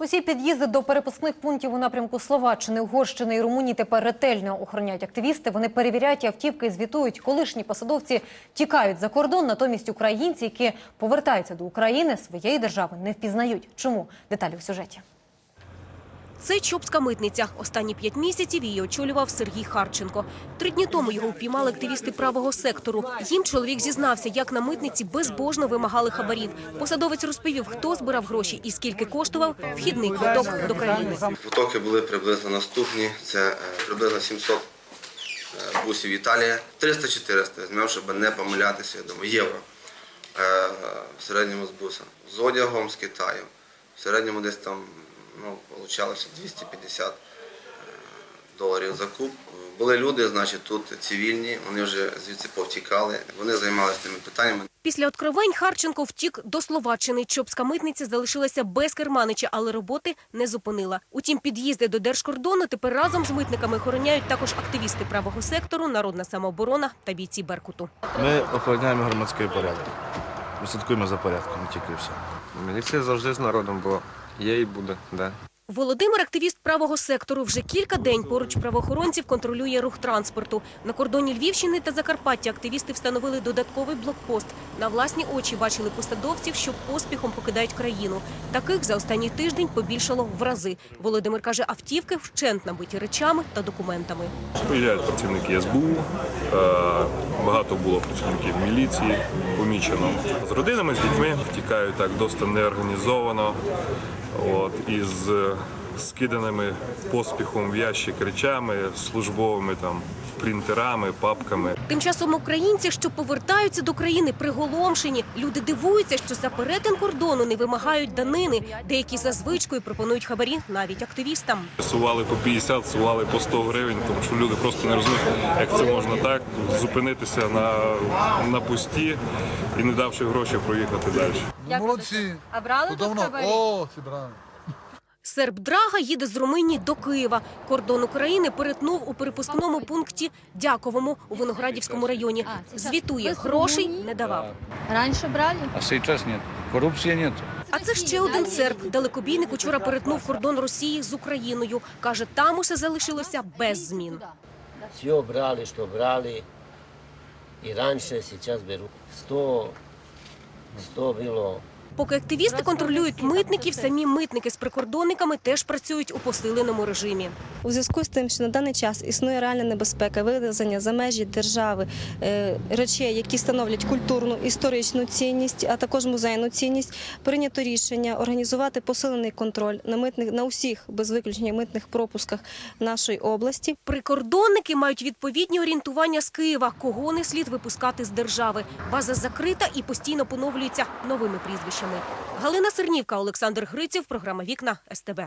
Усі під'їзди до перепускних пунктів у напрямку Словаччини, Угорщини і Румунії тепер ретельно охороняють активісти. Вони перевіряють автівки і звітують. Колишні посадовці тікають за кордон. Натомість українці, які повертаються до України, своєї держави не впізнають. Чому деталі в сюжеті? Це Чопська митниця. Останні п'ять місяців її очолював Сергій Харченко. Три дні тому його впіймали активісти правого сектору. Їм чоловік зізнався, як на митниці безбожно вимагали хабарів. Посадовець розповів, хто збирав гроші і скільки коштував вхідний квиток до країни. Потоки були приблизно наступні. Це е, приблизно 700 е, бусів Італія, 300-400, візьмемо, щоб не помилятися, я думаю, євро е, в середньому з буса. З одягом з Китаю. В середньому десь там ну, получалося 250 е, доларів за куб. Були люди, значить, тут цивільні, вони вже звідси повтікали, вони займалися тими питаннями. Після откровень Харченко втік до Словаччини. Чопська митниця залишилася без керманича, але роботи не зупинила. Утім, під'їзди до держкордону тепер разом з митниками охороняють також активісти правого сектору, народна самооборона та бійці Беркуту. Ми охороняємо громадський порядок. Ми слідкуємо за порядком, тільки і все. Міліція завжди з народом, бо є і буде. Да. Володимир, активіст правого сектору, вже кілька день поруч правоохоронців контролює рух транспорту. На кордоні Львівщини та Закарпаття активісти встановили додатковий блокпост. На власні очі бачили посадовців, що поспіхом покидають країну. Таких за останній тиждень побільшало в рази. Володимир каже, автівки вщент набиті речами та документами. Приїжджають працівники СБУ, е, багато було працівників міліції, помічено. З родинами, з дітьми втікають так досить неорганізовано. От, із е, скиданими поспіхом в ящик речами, службовими там принтерами, папками. Тим часом українці, що повертаються до країни, приголомшені. Люди дивуються, що за перетин кордону не вимагають данини. Деякі за звичкою пропонують хабарі навіть активістам. Сували по 50, сували по 100 гривень, тому що люди просто не розуміють, як це можна так зупинитися на, на пусті і не давши гроші проїхати далі. Ну, молодці. А брали То давно. О, ці брали. Серб Драга їде з Румунії до Києва. Кордон України перетнув у перепускному пункті Дяковому у Виноградівському районі. Звітує, грошей не давав. Раньше брали? А сейчас нет. Коррупции нет. А це ще один серб. Далекобійник учора перетнув кордон Росії з Україною. Каже, там усе залишилося без змін. Все брали, что брали. И раньше, сейчас берут. 100, 100 было. Поки активісти контролюють митників, самі митники з прикордонниками теж працюють у посиленому режимі. У зв'язку з тим, що на даний час існує реальна небезпека вивезення за межі держави е, речей, які становлять культурну, історичну цінність, а також музейну цінність, прийнято рішення організувати посилений контроль на митних на усіх без виключення митних пропусках нашої області. Прикордонники мають відповідні орієнтування з Києва, кого не слід випускати з держави. База закрита і постійно поновлюється новими прізвищами. Галина Сернівка, Олександр Гриців, програма Вікна СТБ.